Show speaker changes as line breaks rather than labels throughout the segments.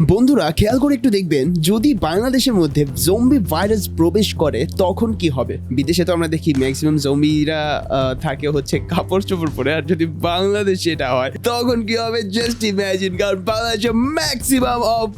বন্ধুরা, খেয়াল করে একটু দেখবেন, যদি বাংলাদেশের মধ্যে জম্বি ভাইরাস প্রবেশ করে, তখন কি হবে? বিদেশে তো আমরা দেখি ম্যাক্সিমাম জম্বিরা থাকে হচ্ছে কাপড় চোপড় পরে, আর যদি বাংলাদেশে এটা হয়, তখন কি হবে? জাস্ট ইম্যাজিন কারণ বাংলাদেশে ম্যাক্সিমাম অফ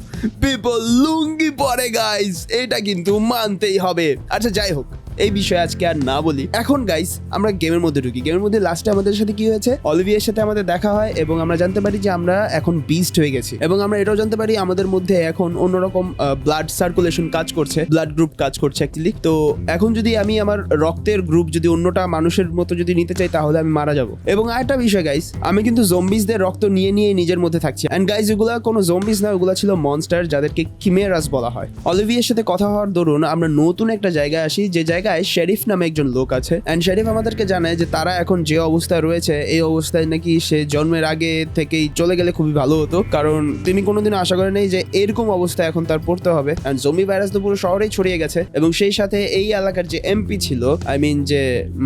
পিপল লুঙ্গি পরে গাইস এটা কিন্তু মানতেই হবে। আচ্ছা যাই হোক। এই বিষয়ে আজকে আর না বলি। এখন গাইস আমরা গেমের মধ্যে ঢুকি। গেমের মধ্যে লাস্টে আমাদের সাথে কি হয়েছে? অলিভিয়ার সাথে আমাদের দেখা হয় এবং আমরা জানতে পারি যে আমরা এখন বিস্ট হয়ে গেছি। এবং আমরা এটাও জানতে পারি আমাদের মধ্যে এখন অন্যরকম ব্লাড সার্কুলেশন কাজ করছে ব্লাড গ্রুপ কাজ করছে অ্যাকচুয়ালি তো এখন যদি আমি আমার রক্তের গ্রুপ যদি অন্যটা মানুষের মতো যদি নিতে চাই, তাহলে আমি মারা যাব। এবং আরেকটা বিষয় গাইস আমি কিন্তু জম্বিসদের রক্ত নিয়ে নিয়ে নিজের মধ্যে থাকছি। অ্যান্ড গাইস এগুলা কোনো জম্বিস না ওগুলো ছিল মনস্টার যাদেরকে কিমেরাস বলা হয়। অলিভিয়ার সাথে কথা হওয়ার দরুন আমরা নতুন একটা জায়গায় আসি, যে জায়গায় শেরিফ নামে একজন লোক আছে। অ্যান্ড শেরিফ আমাদেরকে জানায় যে তারা এখন যে অবস্থায় রয়েছে, এই অবস্থায় নাকি সে জন্মের আগে থেকেই চলে গেলে খুবই ভালো হতো। কারণ তিনি কোনোদিন আশা করেন যে এরকম অবস্থায় এখন তার পড়তে হবে। অ্যান্ড জমি ভাইরাস তো পুরো শহরেই ছড়িয়ে গেছে। এবং সেই সাথে এই এলাকার যে এমপি ছিল আই মিন যে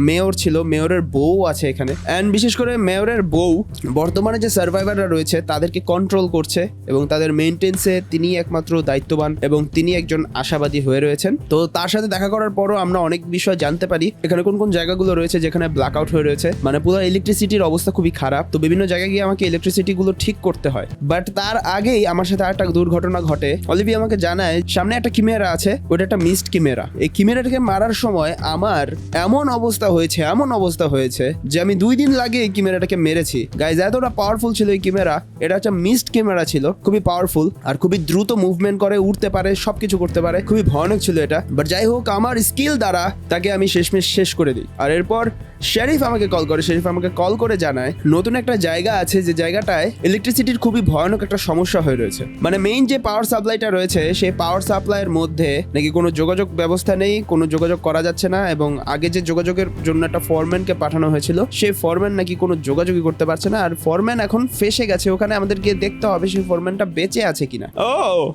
মেয়র ছিল মেয়রের বউ আছে এখানে। অ্যান্ড বিশেষ করে মেয়রের বউ, বর্তমানে যে সার্ভাইভাররা রয়েছে, তাদেরকে কন্ট্রোল করছে এবং তাদের মেনটেন্সে তিনি একমাত্র দায়িত্ববান এবং তিনি একজন আশাবাদী হয়ে রয়েছেন। তো তার সাথে দেখা করার পরও আমরা অনেক বিষয় জানতে পারি। এখানে কোন কোন জায়গাগুলো রয়েছে যেখানে ব্ল্যাক আউট হয়ে রয়েছে? মানে পুরো ইলেকট্রিসিটির অবস্থা খুবই খারাপ। তো বিভিন্ন জায়গায় গিয়ে আমাকে ইলেকট্রিসিটি গুলো ঠিক করতে হয়। বাট তার আগেই আমার সাথে একটা দুর্ঘটনা ঘটে। অলিভি আমাকে জানায়, সামনে একটা কিমেরা আছে। ওটা একটা মিসড কিমেরা এই কিমেরাটাকে মারার সময় আমার এমন অবস্থা হয়েছে, এমন অবস্থা হয়েছে যে আমি দুই দিন লাগে এই কিমেরাটাকে মেরেছি। গাইজ এতটা পাওয়ারফুল ছিল এই কিমেরা এটা একটা মিসড ক্যামেরা ছিল। খুবই পাওয়ারফুল আর খুবই দ্রুত মুভমেন্ট করে উঠতে পারে, সবকিছু করতে পারে। খুবই ভয়ানক ছিল এটা। বাট যাই হোক, আমার স্কিল দ্বারা তাকে আমি শেষমেশ শেষ করে দিই। আর এরপর শেরিফ আমাকে কল করে, শেরিফ আমাকে কল করে জানায়, নতুন একটা জায়গা আছে যে জায়গাটায় ইলেকট্রিসিটির খুবই ভয়ানক একটা সমস্যা হয়ে রয়েছে। মানে মেইন যে পাওয়ার সাপ্লাইটা রয়েছে, সেই পাওয়ার সাপ্লাইয়ের মধ্যে নাকি কোনো যোগাযোগ ব্যবস্থা নেই, কোনো যোগাযোগ করা যাচ্ছে না এবং আগে যে যোগাযোগের জন্য একটা ফরম্যানকে পাঠানো হয়েছিল, সেই ফরম্যান নাকি কোনো যোগাযোগই করতে পারছে না। আর ফরম্যান এখন ফেসে গেছে, ওখানে আমাদের গিয়ে দেখতে হবে, সেই ফরম্যানটা বেঁচে আছে কিনা। ও!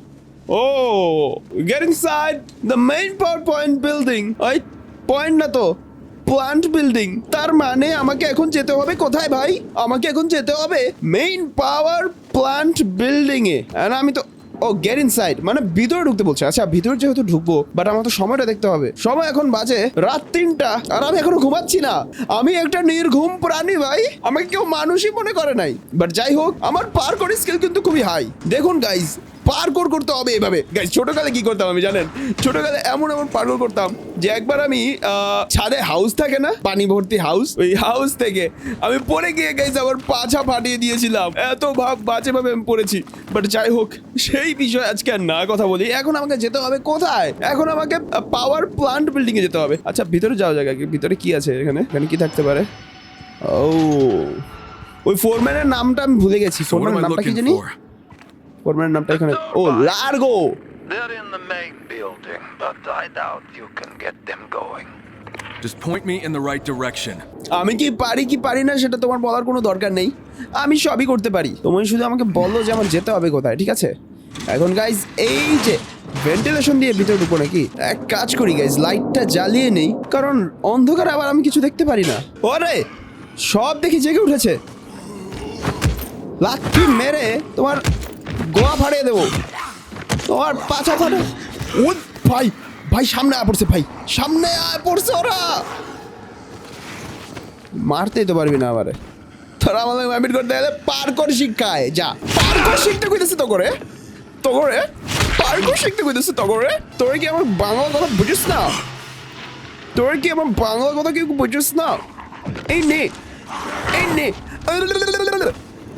Get inside the main power point building ওই পয়েন্ট না তো প্লান্ট বিল্ডিং তার মানে আমাকে এখন যেতে হবে কোথায় ভাই আমাকে এখন যেতে হবে মেইন পাওয়ার প্লান্ট বিল্ডিং এ আমি তো ও গেট ইনসাইড মানে ভিতরে ঢুকতে বলছে। আচ্ছা ভিতরে যেহেতু ঢুকবো বাট আমার তো সময়টা দেখতে হবে। সময় এখন বাজে রাত তিনটা, আর আমি এখনও ঘুমাচ্ছি না। আমি একটা নির্ঘুম প্রাণী ভাই। আমাকে কেউ মানুষই মনে করে নাই। বাট যাই হোক, আমার পার করে স্কিল কিন্তু খুবই হাই দেখুন গাইজ পার্কোর করতে হবে এভাবে। গাইজ ছোটকালে কি করতাম আমি জানেন? ছোটকালে এমন এমন পার্কোর করতাম যে একবার আমি ছাদে হাউস থাকে না? পানি ভর্তি হাউস ওই হাউস থেকে আমি পড়ে গিয়ে গাইজ আমার পাছা ফাটিয়ে দিয়েছিলাম। এত ভাব বাজে ভাবে আমি পড়েছি। বাট যাই হোক সেই বিষয়ে আজকে আর না কথা বলি। এখন আমাকে যেতে হবে কোথায়? এখন আমাকে পাওয়ার প্লান্ট বিল্ডিং এ যেতে হবে। আচ্ছা ভিতরে যাওয়া যাক কি ভিতরে কি আছে এখানে? এখানে কি থাকতে পারে? ও ওই ফোরম্যানের নামটা আমি ভুলে গেছি। ফোরম্যানের নামটা কি জানি? ফোরম্যানের নামটা এখানে ও Largo!
They're in the main building, but I doubt you can get them going.
Just point me in the right direction.
আমি কি পারি কি পারি না সেটা তোমার বলার কোনো দরকার নেই। আমি সবই করতে পারি। তুমি শুধু আমাকে বলো যে আমার যেতে হবে কোথায় ঠিক আছে? এখন গাইজ এই যে ভেন্টিলেশন দিয়ে ভিতরে ঢুকবো নাকি? এক কাজ করি গাইজ লাইটটা জ্বালিয়ে নেই কারণ অন্ধকারে আবার আমি কিছু দেখতে পারি না। ওরে সব দেখি জেগে উঠেছে। লাথি মেরে তোমার গোয়া ফাড়িয়ে দেবো। তোমার পাছা ফাটে ও ভাই ভাই, সামনে আয় পড়ছে, ভাই। সামনে আয় পড়ছে ওরা। মারতেই তো পারবি না আমারে। তোরা আমাদের ম্যামিট করতে গেলে পার শিক্ষায় যা। পার কর শিখতে কইতেছে তো করে তো করে পার শিখতে কইতেছে তো করে তোর কি আমার বাংলা কথা বুঝিস না? তোর কি আমার বাংলা কথা কি বুঝিস না? এই নে। এই নে।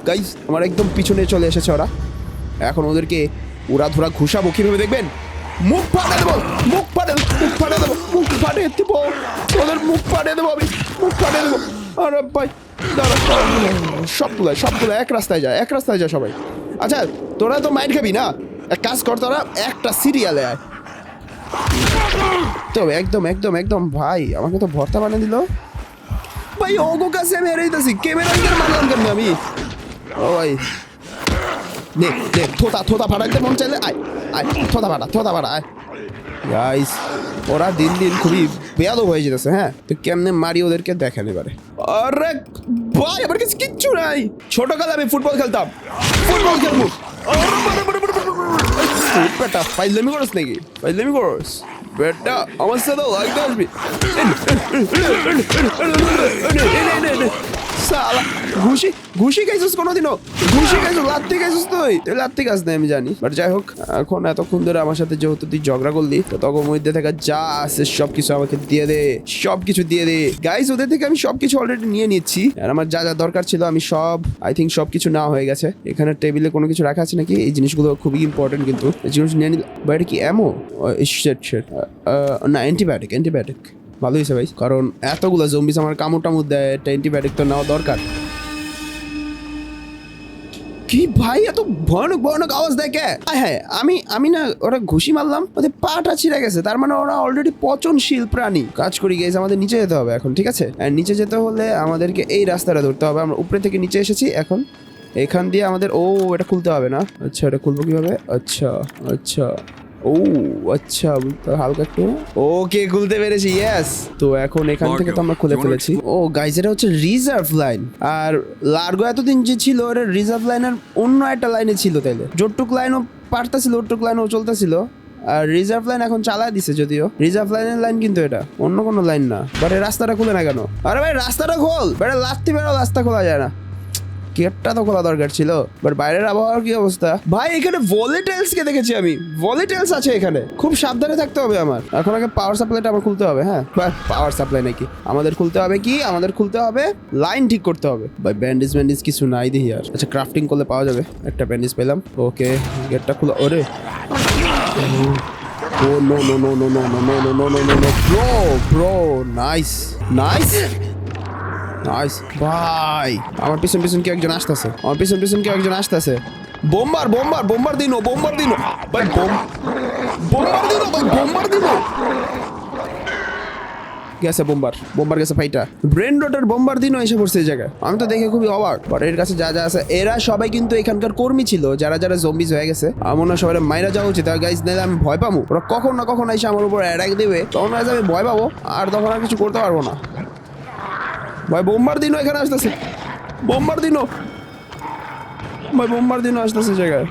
গাইস আমার একদম পিছনে চলে এসেছে ওরা। এখন ওদেরকে ওরা ধরা ঘুষাবো, কীভাবে দেখবেন? মুখ ফাটে দেবো, মুখ ফাটে মুখ ফাটে দেবো, মুখ ফাটে দেবো, ওদের মুখ ফাটে দেবো আমি, মুখ ফাটে দেবো। আরে ভাই, দাঁড়া সবগুলো সবগুলো এক রাস্তায় যায় এক রাস্তায় যায় সবাই। আচ্ছা তোরা তো মাইন্ড খাবি না? এক কাজ কর তোরা, একটা সিরিয়ালে আয়। তো একদম একদম একদম, ভাই, আমাকে তো ভর্তা বানিয়ে দিল। ভাই, ওগো কাছে আমি দিতেছি ক্যামেরা মারলাম কেমনি আমি? ও ভাই নে নে, থোতা থোতা ফাটাইতে মন চাইলে আয় আয়, থোতা ফাটা থোতা ফাটা আয়। গাইস ওরা দিন দিন খুবই বেয়াদব হয়ে যেতেছে হ্যাঁ? তো কেমনে মারি ওদেরকে দেখেন এবারে। আরে ভাই, আমার কাছে কিচ্ছু নাই। ছোটকালে আমি ফুটবল খেলতাম। ফুটবল খেলব। বেটা, ফাইজলামি করস নাকি? ফাইজলামি করস? বেটা, আমার সাথে লাগতে আসবি। সালা, ঘুষি ঘুষি খাইছিস কোনোদিনও? ঘুষি খাইছিস লাত্তি খাইছিস তুই? তুই লাত্তি খাস না আমি জানি। বাট যাই হোক, এখন এতক্ষণ ধরে আমার সাথে যেহেতু তুই ঝগড়া করলি, তো তখন মধ্যে থাকা যা আছে সব কিছু আমাকে দিয়ে দে সব কিছু দিয়ে দে। গাইস ওদের থেকে আমি সব কিছু অলরেডি নিয়ে নিচ্ছি। আর আমার যা যা দরকার ছিল, আমি সব আই থিঙ্ক সব কিছু নেওয়া হয়ে গেছে। এখানে টেবিলে কোনো কিছু রাখা আছে নাকি? এই জিনিসগুলো খুবই ইম্পর্টেন্ট কিন্তু। এই জিনিস নিয়ে নিল বাইরে কি এমো শেট শেট না অ্যান্টিবায়োটিক অ্যান্টিবায়োটিক ভালো হয়েছে, ভাই। কারণ এতগুলো জম্বিস আমার কামড় টামড় দেয় একটা অ্যান্টিবায়োটিক তো নেওয়া দরকার। কি ভাই? এত ভয়ানক ভয়ানক আওয়াজ দেখে হ্যাঁ আমি আমি না ওরা ঘুষি মারলাম, ওদের পাটা ছিঁড়ে গেছে। তার মানে ওরা অলরেডি পচনশীল প্রাণী। কাজ করি গেছে আমাদের নিচে যেতে হবে এখন, ঠিক আছে? নিচে যেতে হলে আমাদেরকে এই রাস্তাটা ধরতে হবে। আমরা উপরে থেকে নিচে এসেছি এখন। এখান দিয়ে আমাদের, ও, এটা খুলতে হবে না? আচ্ছা এটা খুলবো কীভাবে? আচ্ছা আচ্ছা। ও আচ্ছা তো হালকা একটু। ওকে খুলতে পেরেছি ইয়েস তো এখন এখান থেকে তো আমরা খুলে ফেলেছি। ও গাইজ এটা হচ্ছে রিজার্ভ লাইন আর লার্গো এতদিন যে ছিল এটা রিজার্ভ লাইনের অন্য একটা লাইনে ছিল তাইলে। জোটটুক লাইনও পারতাছিল ওটুক লাইনও চলতেছিল। আর রিজার্ভ লাইন এখন চালায় দিছে যদিও। রিজার্ভ লাইনের লাইন কিন্তু এটা অন্য কোনো লাইন না। বাট এই রাস্তাটা খুলে না কেন? আরে ভাই রাস্তাটা খোল! বেড়া লাত্তি বেড়া রাস্তা খোলা যায় না। গেটটা তো খোলা দরকার ছিল বাট বাইরের আবহাওয়ার কি অবস্থা ভাই এখানে ভলিটেলস কে দেখেছি আমি ভলিটেলস আছে এখানে খুব সাবধানে থাকতে হবে আমার এখন আগে পাওয়ার সাপ্লাইটা আমার খুলতে হবে হ্যাঁ পাওয়ার সাপ্লাই নাকি আমাদের খুলতে হবে কি আমাদের খুলতে হবে লাইন ঠিক করতে হবে ভাই ব্যান্ডেজ ব্যান্ডেজ কিছু নাই দেখি আর আচ্ছা ক্রাফটিং করলে পাওয়া যাবে একটা ব্যান্ডেজ পেলাম ওকে গেটটা খুলে ওরে Oh no no no no no no no no no no no bro bro nice nice nice ভাই, আমার পিছন পিছন কি একজন আসতেছে। আমার পিছন পিছন কি একজন আসতেছে। Bomber bomber bomber Dino bomber Dino ভাই, বোম বোম্বার দিনো ভাই, বোম্বার দিনো গেছে বোম্বার বোম্বার গেছে ফাইটা। ব্রেন রোটার বোম্বার দিনও এসে পড়ছে এই জায়গায়। আমি তো দেখে খুবই অবাক। বাট এর কাছে যা যা আছে, এরা সবাই কিন্তু এখানকার কর্মী ছিল, যারা যারা জম্বিজ হয়ে গেছে। আমার হয় সবাই মাইরা যাওয়া উচিত। গাইজ নাইলে আমি ভয় পাবো ওরা কখন না কখন এসে আমার উপর অ্যাটাক দেবে, তখন আমি ভয় পাবো। আর তখন আর কিছু করতে পারব না। ভাই বোম্বার দিনও এখানে আসতেছে বোম্বার দিনও ভাই বোম্বার দিনও আসতেছে জায়গায়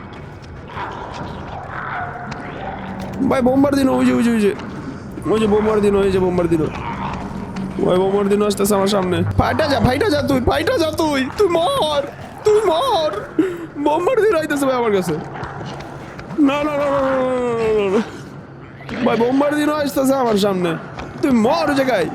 ভাই বোম্বার দিনও ওই যে ওই যে ওই যে ওই যে বোম্বার দিনও ওই যে বোম্বার দিনও ভাই বোম্বার দিনও আসতেছে আমার সামনে ফাইটা যা ফাইটা যা তুই ফাইটা যা তুই তুই মর তুই মর বোম্বার দিন আইতেছে ভাই আমার কাছে না না না না, না, না, না, না, না। ভাই বোম্বার দিনও আসতেছে আমার সামনে তুই মর জায়গায়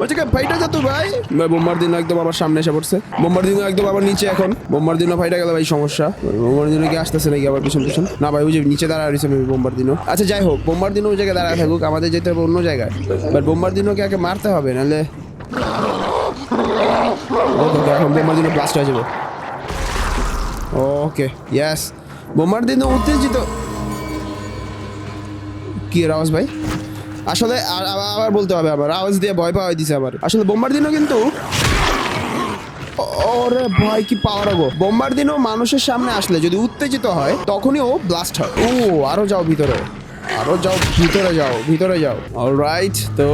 ওই জায়গায় ফাইটা যা তুই ভাই। ভাই, বোম্বার দিন একদম আমার সামনে এসে পড়ছে। বোম্বার দিন একদম আমার নিচে এখন। বোম্বার দিনও ফাইটা গেল ভাই, সমস্যা। বোম্বার দিনও কি আসতেছে নাকি আবার পিছন পিছন? না ভাই যে নিচে দাঁড়া রয়েছে বোম্বার দিনও। আচ্ছা যাই হোক, বোম্বার দিনও ওই জায়গায় দাঁড়ায় থাকুক, আমাদের যেতে হবে অন্য জায়গায়। বাট বোম্বার দিনওকে আগে মারতে হবে, নাহলে? এখন বোম্বার দিনও ব্লাস্ট হয়ে যাবে। ওকে ইয়াস বোম্বার দিনও উত্তেজিত। কি আওয়াজ ভাই? আসলে আবার বলতে হবে আবার, আওয়াজ দিয়ে ভয় পাওয়া দিছে আবার। আসলে বোম্বার দিনও কিন্তু ওরে ভাই, কি পাওয়ার গো। বোম্বার দিনও মানুষের সামনে আসলে যদি উত্তেজিত হয়, তখনই ও ব্লাস্ট হয়। ও, আরও যাও ভিতরে। আরও যাও, ভিতরে যাও ভিতরে যাও। অলরাইট তো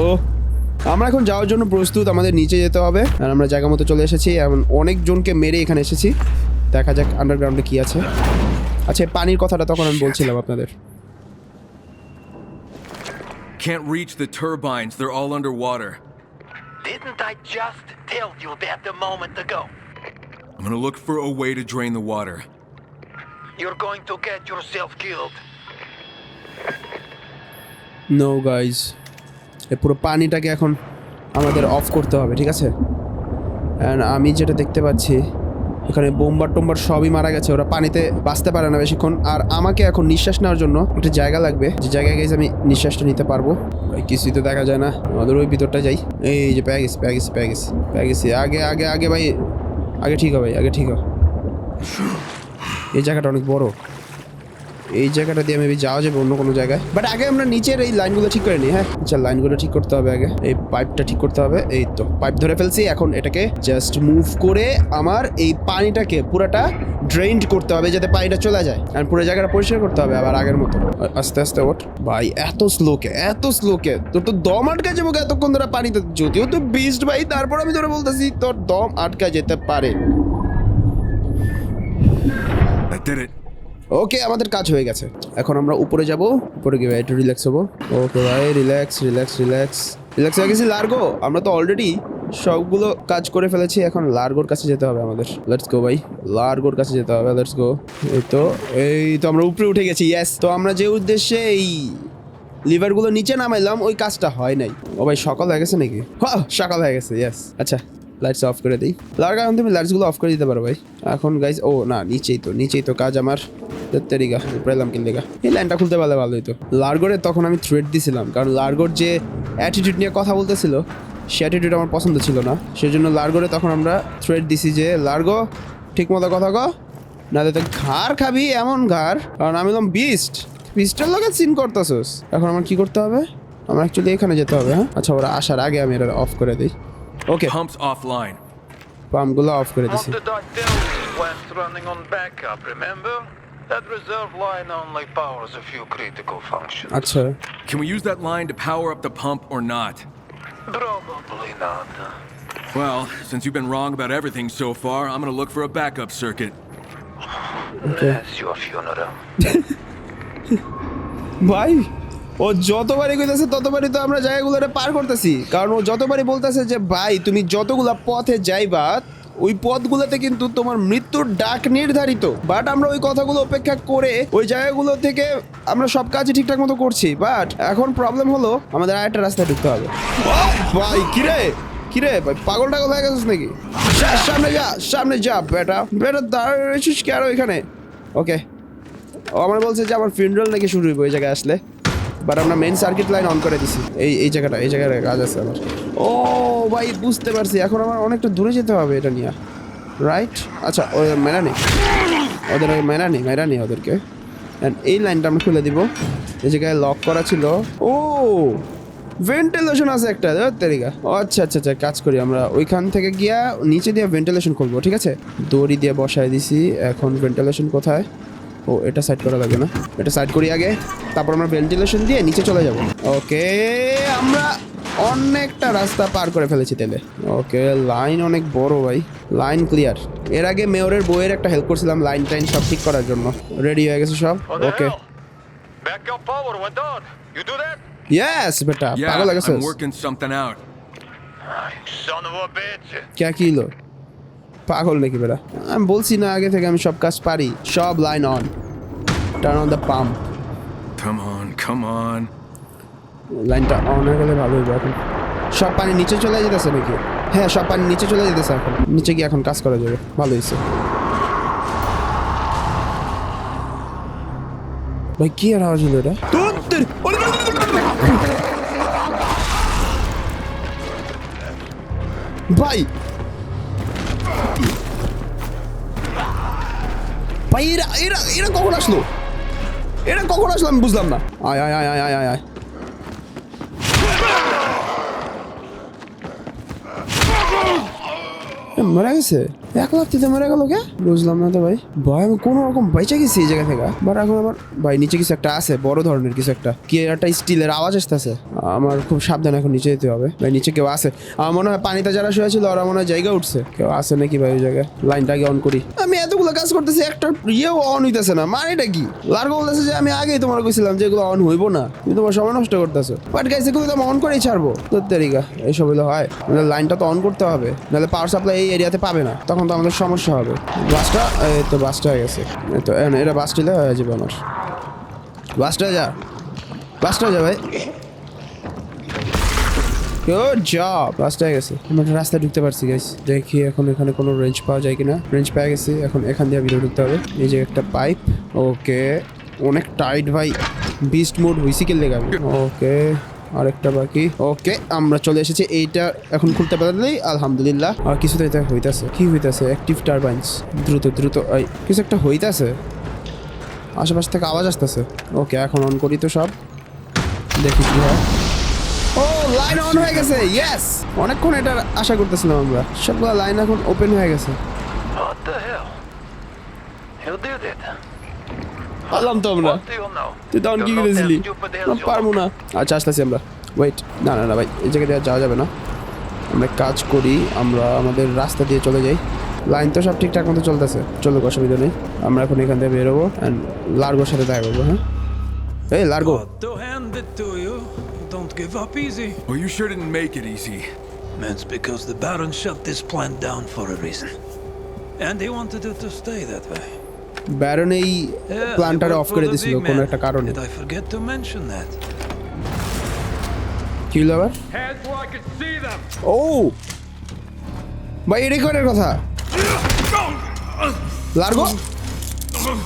আমরা এখন যাওয়ার জন্য প্রস্তুত, আমাদের নিচে যেতে হবে। আর আমরা জায়গা মতো চলে এসেছি। এমন অনেক জনকে মেরে এখানে এসেছি। দেখা যাক আন্ডারগ্রাউন্ডে কি আছে। আচ্ছা পানির কথাটা তখন আমি বলছিলাম আপনাদের।
Can't reach the turbines, they're all underwater.
Didn't I just tell you that a moment ago?
I'm gonna look for a way to drain the water.
You're going to get yourself killed.
No guys এ পুরো পানিটাকে এখন আমাদের of করতে হবে ঠিক আছে And আমি যেটা দেখতে পাচ্ছি এখানে বোম্বার টোম্বার সবই মারা গেছে, ওরা পানিতে বাঁচতে পারে না বেশিক্ষণ। আর আমাকে এখন নিঃশ্বাস নেওয়ার জন্য একটা জায়গা লাগবে। যে জায়গায় গেছে আমি নিঃশ্বাসটা নিতে পারব। ভাই কিছুই তো দেখা যায় না। আমাদের ওই ভিতরটা যাই। এই যে পেয়ে গেছি পেয়ে গেছি পেয়ে গেছি পেয়ে গেছি। আগে আগে আগে ভাই, আগে ঠিক হবে, আগে ঠিক হবে। এই জায়গাটা অনেক বড়। এই জায়গাটা দিয়ে মেবি যাওয়া যাবে অন্য কোনো জায়গায়। বাট আগে আমরা নিচের এই লাইনগুলো ঠিক করে নিই হ্যাঁ? আচ্ছা লাইনগুলো ঠিক করতে হবে আগে। এই পাইপটা ঠিক করতে হবে। এই তো পাইপ ধরে ফেলছি, এখন এটাকে জাস্ট মুভ করে আমার এই পানিটাকে পুরাটা ড্রেইনড করতে হবে যাতে পানিটা চলে যায়। আর পুরো জায়গাটা পরিষ্কার করতে হবে আবার আগের মতো। আস্তে আস্তে ওঠ। ভাই, এত স্লোকে এত স্লোকে তোর তো দম আটকা যাব এতক্ষণ ধরে পানিতে। যদিও তো বিস্ট ভাই, তারপর আমি ধরে বলতেছি, তোর দম আটকা যেতে পারে।
That did it.
ওকে আমাদের কাজ হয়ে গেছে। এখন আমরা উপরে যাব। উপরে গিয়ে একটু রিল্যাক্স হব। ওকে ভাই রিল্যাক্স রিল্যাক্স রিল্যাক্স রিল্যাক্স হয়ে গেছি লার্গো আমরা তো অলরেডি সবগুলো কাজ করে ফেলেছি। এখন লার্গোর কাছে যেতে হবে আমাদের। লেটস গো ভাই। লার্গোর কাছে যেতে হবে। লেটস গো এই তো এই তো আমরা উপরে উঠে গেছি। ইয়েস তো আমরা যে উদ্দেশ্যে এই লিভারগুলো নিচে নামাইলাম, ওই কাজটা হয় নাই। ও ভাই, সকাল হয়ে গেছে নাকি? হ্যাঁ সকাল হয়ে গেছে ইয়েস আচ্ছা লাইটস অফ করে দিই। লার্গ এখন তুমি লাইটসগুলো অফ করে দিতে পারো ভাই। এখন গাইজ ও না, নিচেই তো নিচেই তো কাজ আমার। তেরিগা উপরে এলাম কিনলেগা এই লাইনটা খুলতে পারলে ভালো হতো লার্গোরে তখন আমি থ্রেড দিছিলাম কারণ লার্গোর যে অ্যাটিটিউড নিয়ে কথা বলতেছিল সে অ্যাটিটিউড আমার পছন্দ ছিল না। সেজন্য লার্গোরে তখন আমরা থ্রেড দিছি যে লার্গো ঠিক মতো কথা ক না তো ঘাড় খাবি এমন ঘাড়। কারণ আমি হলাম বিস্ট বিস্টের লগে সিন করতেছোস। এখন আমার কি করতে হবে? আমার অ্যাকচুয়ালি এখানে যেতে হবে হ্যাঁ? আচ্ছা ওরা আসার আগে আমি এটা অফ করে দিই। Okay
Pumps offline.
পাম্পগুলো অফ করে দিছি।
That reserve line only powers a few critical functions.
আচ্ছা
Can we use that line to power up the pump or not?
Probably not.
Well, since you've been wrong about everything so far, I'm gonna look for a backup circuit.
That's your funeral.
ভাই ও যতবারই কইতেছে ততবারই তো আমরা জায়গাগুলোরে পার করতেছি কারণ ও যতবারই বলতেছে যে ভাই তুমি যতগুলা পথে যাইবা ওই পথগুলোতে কিন্তু তোমার মৃত্যুর ডাক নির্ধারিত। বাট আমরা ওই কথাগুলো অপেক্ষা করে ওই জায়গাগুলো থেকে আমরা সব কাজই ঠিকঠাক মতো করছি। বাট এখন প্রবলেম হলো আমাদের আরেকটা রাস্তায় ঢুকতে হবে। ভাই কিরে? কিরে? ভাই পাগল টাগল হয়ে গেছিস নাকি? সামনে যা সামনে যা বেটা। বেটা দাঁড়িয়ে রয়েছিস কি আরও এখানে? ওকে ও আমার বলছে যে আমার ফিউনারাল নাকি শুরু হইব ওই জায়গায় আসলে। বাট আমরা মেন সার্কিট লাইন অন করে দিছি। এই এই জায়গাটা, এই জায়গায় কাজ আছে আমার। ও ভাই, বুঝতে পারছি। এখন আমার অনেকটা দূরে যেতে হবে এটা নিয়ে। রাইট আচ্ছা ওই মেনা নেই ওদের মেনা নেই মেনা নেই ওদেরকে এই লাইনটা আমরা খুলে দিব। এই জায়গায় লক করা ছিল। ও! ভেন্টিলেশন আছে একটা। তেরিকা ও আচ্ছা আচ্ছা আচ্ছা কাজ করি আমরা। ওইখান থেকে গিয়া নিচে দিয়ে ভেন্টিলেশন খুলবো, ঠিক আছে? দড়ি দিয়ে বসায় দিছি। এখন ভেন্টিলেশন কোথায়? ও এটা সাইড করা লাগবে না। এটা সাইড করি আগে তারপর আমরা ভেন্টিলেশন দিয়ে নিচে চলে যাব। ওকে আমরা অনেকটা রাস্তা পার করে ফেলেছি তেলে। ওকে লাইন অনেক বড় ভাই। লাইন ক্লিয়ার এর আগে মেয়রের বইয়ের একটা হেল্প করছিলাম লাইন টাইন সব ঠিক করার জন্য। রেডি হয়ে গেছে সব? ওকে
do
ইয়েস বেটা
Yeah,
পাগল লাগেছে
I'm working something out.
Ah, you son of a bitch.
কে হলো পাগল নাকি বেটা? আমি বলছি না আগে থেকে আমি সব কাজ পারি। সব line on turn on the pump
Come on, come on.
লাইনটা অন হয়ে গেলে ভালো হইবে এখন। সব পানি নিচে চলে যেতেছে নাকি? হ্যাঁ সব পানি নিচে চলে যেতেছে এখন। নিচে গিয়ে এখন কাজ করা যাবে। ভালো হয়েছে। ভাই কি আর আওয়াজ হলো এটা! ভাই এরা এরা এরা কখন আসলো এরা কখন আসলো আমি বুঝলাম না আয় আয় আয় আয় আয় আয় আয় এ, মারা গেছে এক লাফতিতে মারা গেল কে? বুঝলাম না তো ভাই। ভাই আমি কোনো রকম বাইচে গেছি এই জায়গা থেকে। বাট এখন আমার, ভাই, নিচে কিছু একটা আছে, বড় ধরনের কিছু একটা। কি একটা স্টিলের আওয়াজ আসতেছে? আমার খুব সাবধান এখন নিচে যেতে হবে। ভাই, নিচে কেউ আছে? আমার মনে হয় পানিতে যারা শুয়েছিল ওরা মনে হয় জায়গা উঠছে। কেউ আছে নাকি ভাই ওই জায়গায়? লাইনটা আগে অন করি। আমি এতগুলো কাজ করতেছি, একটা ইয়েও অন হইতেছে না। মানেটা কি? লার্গো বলতেছে যে, আমি আগেই তোমার কইছিলাম যে, এগুলো অন হইব না। তুমি তোমার সময় নষ্ট করতেছো। বাট গাইস এগুলো তো আমি অন করেই ছাড়বো। তোর তারিকা এইসব হইলে হয়। লাইনটা তো অন করতে হবে। নাহলে পাওয়ার সাপ্লাই এই এরিয়াতে পাবে না। তখন তো আমাদের সমস্যা হবে। বাসটা এই তো বাসটা হয়ে গেছে। তো এটা বাস টিলে হয়ে যাবে আমার। বাসটা যা। বাসটা যা ভাই। গুড জব বাসটা গেছে। আমরা রাস্তায় ঢুকতে পারছি গাইস দেখি এখন এখানে কোনো রেঞ্জ পাওয়া যায় কিনা। রেঞ্জ পেয়ে গেছি। এখন এখান দিয়ে ভিতরে ঢুকতে হবে। এই যে একটা পাইপ ওকে অনেক টাইট ভাই। বিস্ট মোড হইছি কে লেগে ওকে আরেকটা বাকি। ওকে আমরা চলে এসেছি। এইটা এখন খুলতে পারলেই আলহামদুলিল্লাহ। আর কিছু তো এটা হইতাছে। কি হইতাছে? অ্যাক্টিভ টারবাইন্স দ্রুত দ্রুত। কিছু একটা হইতাছে। আশেপাশ থেকে আওয়াজ আসতেছে। ওকে এখন অন করি তো সব। দেখি কি হয়। ও লাইন অন হয়ে গেছে। ইয়েস অনেকক্ষণ এটার আশা করতেছিলাম আমরা। সবগুলো লাইন এখন ওপেন হয়ে গেছে।
What the hell? You did it.
পারলাম তো আমরা
What do you know?
তুই তখন কি করেছিলি পারব. না আচ্ছা আসতেছি আমরা ওয়েট না না না ভাই এই জায়গা দিয়ে আর যাওয়া যাবে না আমরা কাজ করি আমরা আমাদের রাস্তা দিয়ে চলে যাই লাইন তো সব ঠিকঠাক মতো চলতেছে চলুক অসুবিধা নেই আমরা এখন এখান থেকে বেরোবো অ্যান্ড লার্গোর সাথে দেখা করব হ্যাঁ এই
Largo. Don't give up easy.
Well, you sure didn't make it easy.
That's because the Baron shut this plant down for a reason. And he wanted it to stay that way.
Baron এই প্ল্যানটারে of করে দিছিল কোনো একটা কারণে? কি হলো আবার! ও ভাই রেকর্ডের কথা লার্গো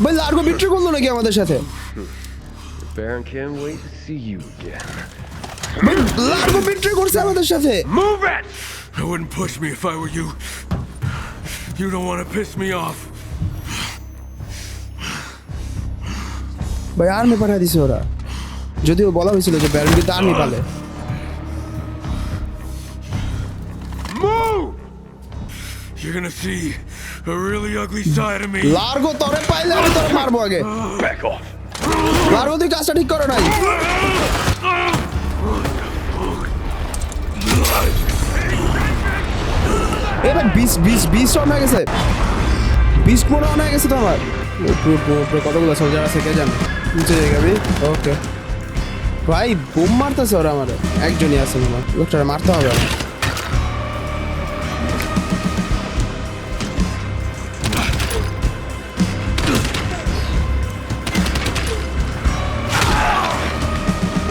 ভাই লার্গো বিট্রে করল নাকি আমাদের সাথে
Baron can't wait to see you again.
Largo betray করছে আমাদের সাথে
Move it!
I wouldn't push me if I were you. You don't want to piss me off.
ভাই আর্মি পাঠিয়ে দিছে ওরা। যদিও বলা হয়েছিল যে ব্যারন কিন্তু আর্মি পালে!
You're gonna see a really ugly side of me.
Largo তরে পাইলে আমি তোরে মারবো আগে।
Back off.
লার্গো তুই কাজটা ঠিক করে নাই। এবার বিষ বিষ বিষ অন হয়ে গেছে। মনে অন হয়ে গেছে তো আমার। কতগুলো সোলজার আছে কে জানে? নিচে যাবি ওকে ভাই বোম মারতেছে ওরা আমার। একজনই আছে মনে হয়। লোকটা মারতে হবে আমার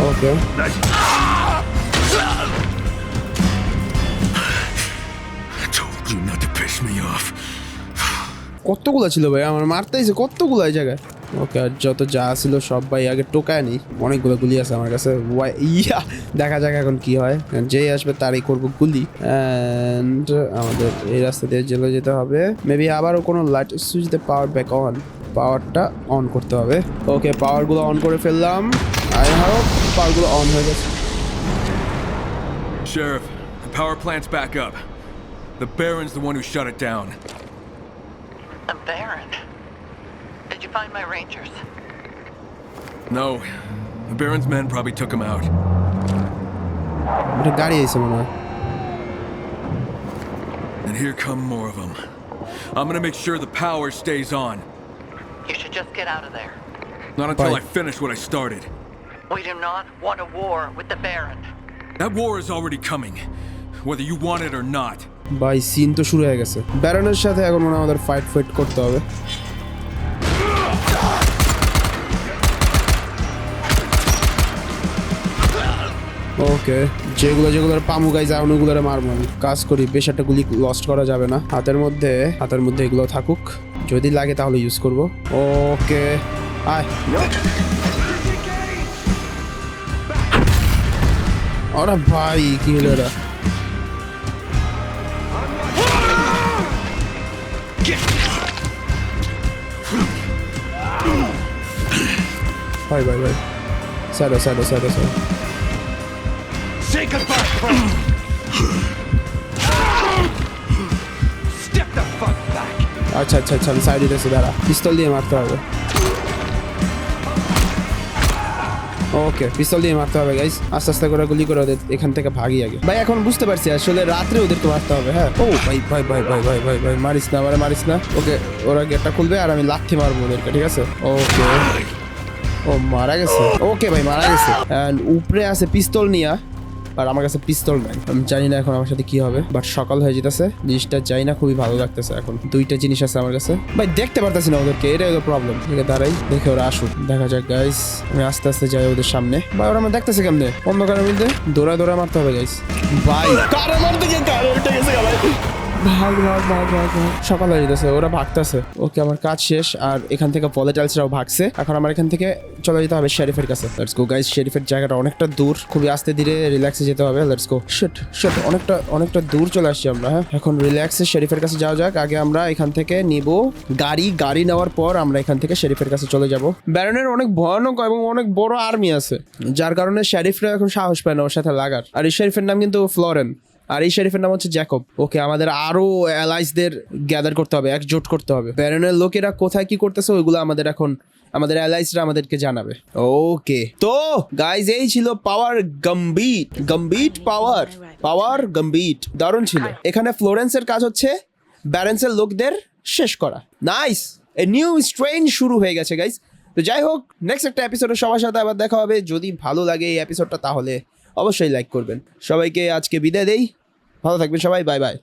ওকে
I told you not to piss me off.
কতগুলো ছিল ভাই? আমার মারতেইছে কতগুলো এই জায়গায়? ওকে আর যত যা ছিল সব ভাই আগে টোকায় নি অনেকগুলো গুলি আছে আমার কাছে। ওয়াই- ইয়া দেখা যাক এখন কি হয়। যেই আসবে তারই করব গুলি। অ্যান্ড আমাদের এই রাস্তা দিয়ে জেলে যেতে হবে। মেবি আবারও কোনো লাইট সুইচতে পাওয়ার ব্যাক অন পাওয়ারটা অন করতে হবে। ওকে পাওয়ারগুলো অন করে ফেললাম। আই হাও পাওয়ারগুলো অন হয়ে গেছে।
Sheriff, the power plant's back up. The Baron's the one who shut it down.
A Baron. Did you find my rangers?
No, the Baron's men probably took him out.
একটা গাড়ি আছে মনে হয়
And here come more of them. I'm gonna make sure the power stays on.
You should just get out of there.
Not until
Bye.
I finish what I started.
We do not want a war with the Baron.
That war is already coming, whether you want it or not.
ভাই scene তো শুরু হয়ে গেছে ব্যারনের সাথে এখন মনে হয় আমাদের ফাইট ফাইট করতে হবে ওকে। যেগুলো যেগুলো পামু গাই যায় ওগুলোরে মারবো আমি। কাজ করি বেশ একটা গুলি লস্ট করা যাবে না। হাতের মধ্যে হাতের মধ্যে এগুলো থাকুক। যদি লাগে তাহলে ইউজ করব। ওকে। আয়। ওরা ভাই, কি হলো এটা ভাই ভাই ভাই। স্যারো স্যারো স্যারো স্যারো আচ্ছা আচ্ছা আচ্ছা আমি সাইড দিতেছি দাঁড়া। পিস্তল দিয়ে মারতে হবে। ওকে পিস্তল দিয়ে মারতে হবে গাইস আস্তে আস্তে করে গুলি করে ওদের এখান থেকে ভাগি আগে। ভাই, এখন বুঝতে পারছি, আসলে রাত্রে ওদেরকে মারতে হবে হ্যাঁ? ও, ভাই ভাই ভাই ভাই ভাই ভাই ভাই, মারিস না আমারে মারিস না। ওকে, ওরা গেটটা খুলবে আর আমি লাথি মারবো ওদেরকে, ঠিক আছে? ওকে ও, মারা গেছে? ওকে ভাই, মারা গেছে। অ্যান্ড উপরে আছে পিস্তল নিয়া। আর আমার কাছে পিস্তল নাই। আমি জানি না এখন আমার সাথে কি হবে বাট সকাল হয়ে যেতেছে। জিনিসটা যাই না, খুবই ভালো লাগতেছে এখন। দুইটা জিনিস আছে আমার কাছে। ভাই, দেখতে পারতেছি না ওদেরকে, এটাই ওদের প্রবলেম দাঁড়াই, দেখে ওরা আসুক। দেখা যাক গাইস আমি আস্তে আস্তে যাই ওদের সামনে। ভাই, ওরা আমার দেখতেছে কেমনে? অন্ধকারের মধ্যে দৌড়া দৌড়া মারতে হবে গাইস ভাই, কারে মারতে গিয়ে কারে উঠে গেছে ভাই? ভাগ ভাগ ভাগ ভাগ সকাল হয়ে যেতেছে, ওরা ভাগতেছে। ওকে, আমার কাজ শেষ, আর এখান থেকে ভলেটাইলসরাও ভাগছে। এখন আমার এখান থেকে চলে যেতে হবে শেরিফের কাছে। লেটস গো গাইস শেরিফের জায়গাটা অনেকটা দূর। খুবই আস্তে ধীরে রিল্যাক্সে যেতে হবে। লেটস গো শিট শিট অনেকটা অনেকটা দূর চলে আসছি আমরা হ্যাঁ? এখন রিল্যাক্সে শেরিফের কাছে যাওয়া যাক। আগে আমরা এখান থেকে নিব গাড়ি। গাড়ি নেওয়ার পর আমরা এখান থেকে শেরিফের কাছে চলে যাব। ব্যারনের অনেক ভয়ানক এবং অনেক বড় আর্মি আছে। যার কারণে শেরিফরা এখন সাহস পায় না ওর সাথে লাগার। আর এই শেরিফের নাম কিন্তু ফ্লোরেন আর এই শেরিফের নাম হচ্ছে জ্যাকব ওকে আমাদের আরও অ্যালাইসদের গ্যাদার করতে হবে, একজোট করতে হবে। ব্যারনের লোকেরা কোথায় কি করতেছে, ওইগুলো আমাদের এখন, আমাদের অ্যালাইসরা আমাদেরকে জানাবে। ওকে তো গাইজ এই ছিল পাওয়ার গম্বিট গম্বিট পাওয়ার পাওয়ার গম্বিট দারুণ ছিল। এখানে ফ্লোরেন্সের কাজ হচ্ছে ব্যারেন্সের লোকদের শেষ করা। নাইস এ নিউ স্ট্রেন শুরু হয়ে গেছে গাইজ তো যাই হোক নেক্সট একটা এপিসোডে সবার সাথে আবার দেখা হবে। যদি ভালো লাগে এই এপিসোডটা তাহলে অবশ্যই লাইক করবেন। সবাইকে আজকে বিদায় দেই। ভালো থাকবেন সবাই বাই বাই